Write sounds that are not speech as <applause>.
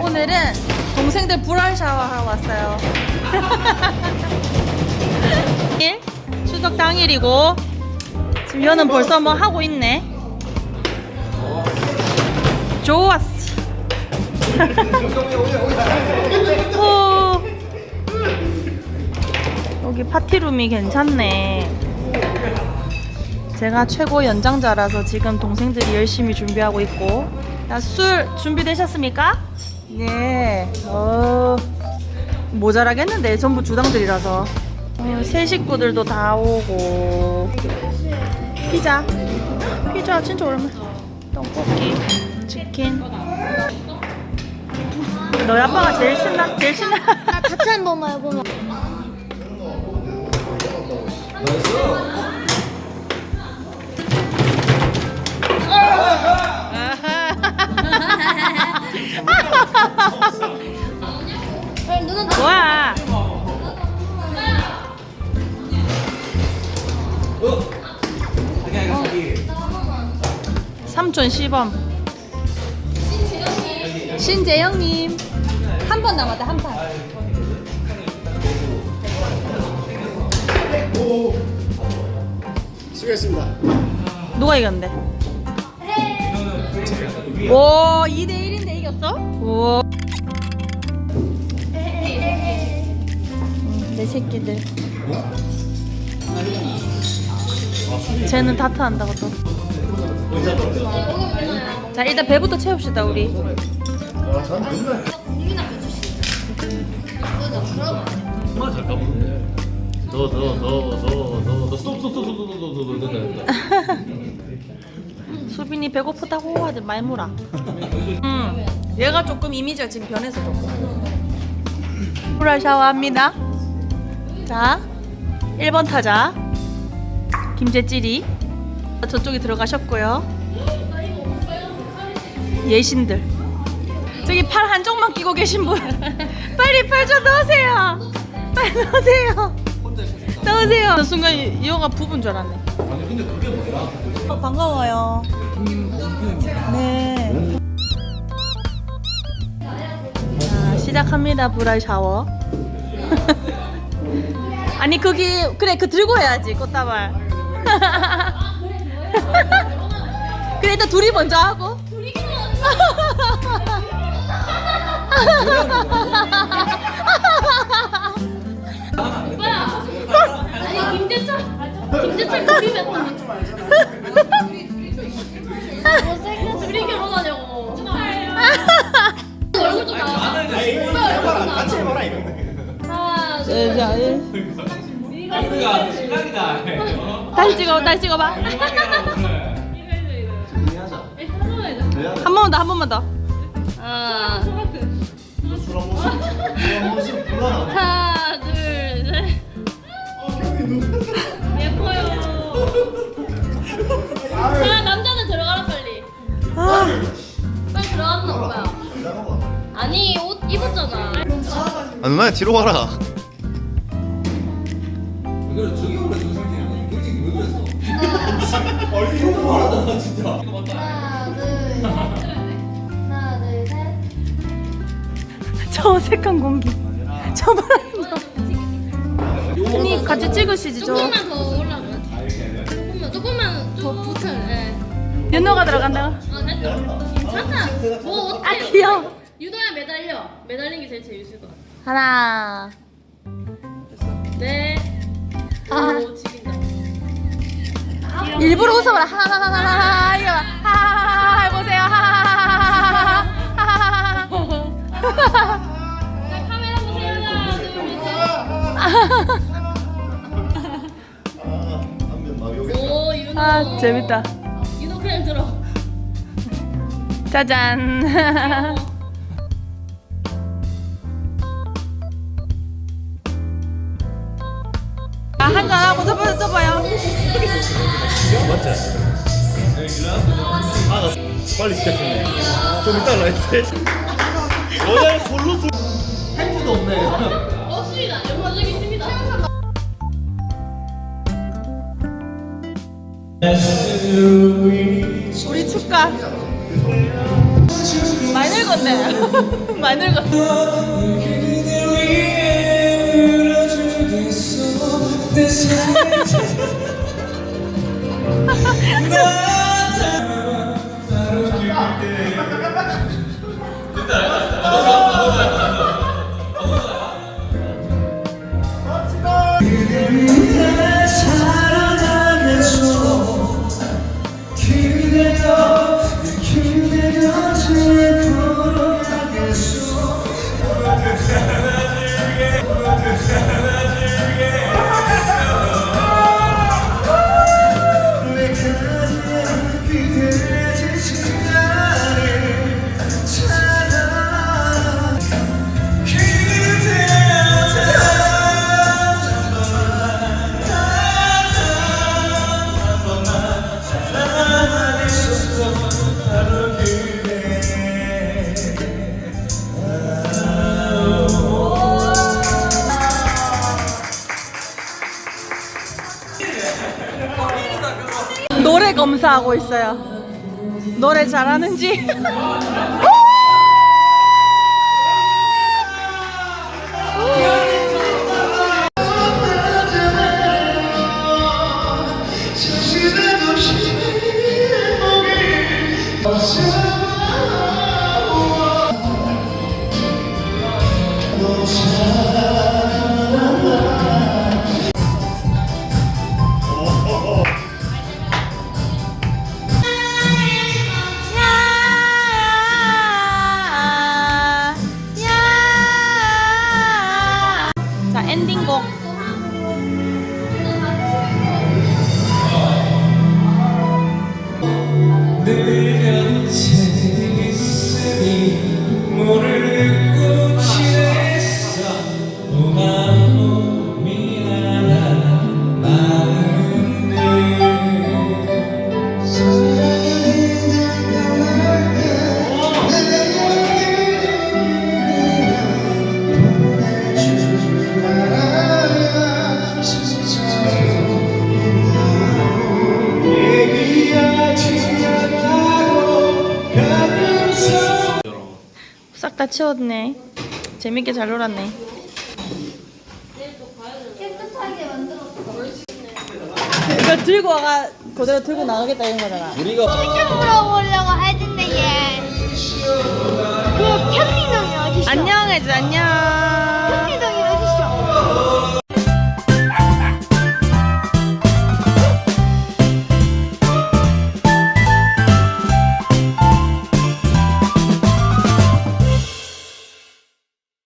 오늘은 동생들 불알 샤워하러 왔어요. <laughs> 일 추석 당일이고 지금 여는 벌써 뭐 하고 있네. 좋았어. <laughs> 오. 여기 파티룸이 괜찮네. 제가 최고 연장자라서 지금 동생들이 열심히 준비하고 있고. 자, 술 준비되셨습니까? 네. 어, 모자라겠는데 전부 주당들이라서. 어, 새 식구들도 다 오고. 피자. 피자 진짜 오랜만. 떡볶이, 치킨. 너희 아빠가 제일 신나? 제일 신나? 나 같이 한 번만 해보면. <laughs> 뭐야? 삼촌 시범. 신재영님. 한 번 남았다, 한 판. 수고했습니다. 누가 이겼는데? 오, 2대1 이겼어? 오. 내 새끼들. 쟤는 다트 한다고 또. 자, 일단 배부터 채웁시다, 우리. 아, 전 맨날 정말 잘 까부는데. 더더더더더더 스톱 스톱 스톱 스톱 스톱 스톱 스톱 수빈이 배고프다고 하지 말 물어. 음, 얘가 조금 이미지가 지금 변해서 조금. 불알 샤워합니다. 자, 1번 타자 김재찌리 저쪽에 들어가셨고요. 예신들. 저기 팔 한쪽만 끼고 계신 분 <laughs> 빨리 팔 좀 넣으세요. 빨리 넣으세요. 넣으세요. 그 순간 이호가 부분 줄 알았네. 아니 근데 그게 뭐야? 어, 반가워요. 네. 시작합니다. 불알 샤워. <laughs> 아니 거기 그래 그 들고 해야지 꽃다발. <laughs> 그래 일단 둘이 먼저 하고. 아니 김대철 김대철 둘이 맺다 하나 둘 네, 자, 예. 우리가 신랑이다. 다시 찍어, 다시 찍어봐. 한 번만 더, 한 번만 더. 하나 술한 모습, 술한 모습 불안하네. 하나 둘셋 예뻐요 자 남자는 들어가라 빨리 아, 빨리 들어갔나 오빠야 아니 옷 입었잖아 아 누나 뒤로 와라. 이걸 저기 오래 저 상태 아니 그게 왜 그랬어? 얼굴 너무 말하다 진짜. 이거 맞다. 하나 둘 하나 둘 셋 저 어색한 공기. 저. 언니 같이 찍으시지 저. 조금만 더 올라가 조금만 조금만 더 붙여 예. 연호가 들어간다. 아 됐다 괜찮아 뭐 어때 아 귀여워. 유도야 매달려 매달린 게 제일 재밌을 것 같아 하나. 네 아. 일부러 웃어봐라. 하하하하하 이거 봐. 하하하 해보세요. 하하하하하. 자 카메라 보세요 하나 한면 막 여기. 둘셋오 유도 아 재밌다. 유도 그냥 들어 짜잔. 아, 한잔 하고 접어요, 접어요. 맞지? 아, 나 빨리 시작했네. 좀 이따 나했지. 여자 솔로 두 팬츠도 없네. 없습니다 영화적인 우리 축가. 많이 늙었네. <laughs> 많이 늙었어. 노래 <laughs> 검사하고 있어요. 노래 잘하는지. <laughs> 치웠네. 재밌게 잘 놀았네. 깨끗하게 만들었어. 이거 들고 와가 그대로 들고 나가겠다 이런 거잖아. 우리가 좀 물어보려고 하던데 얘. 그 편리놈이 어디 있어? 안녕 해줘 안녕.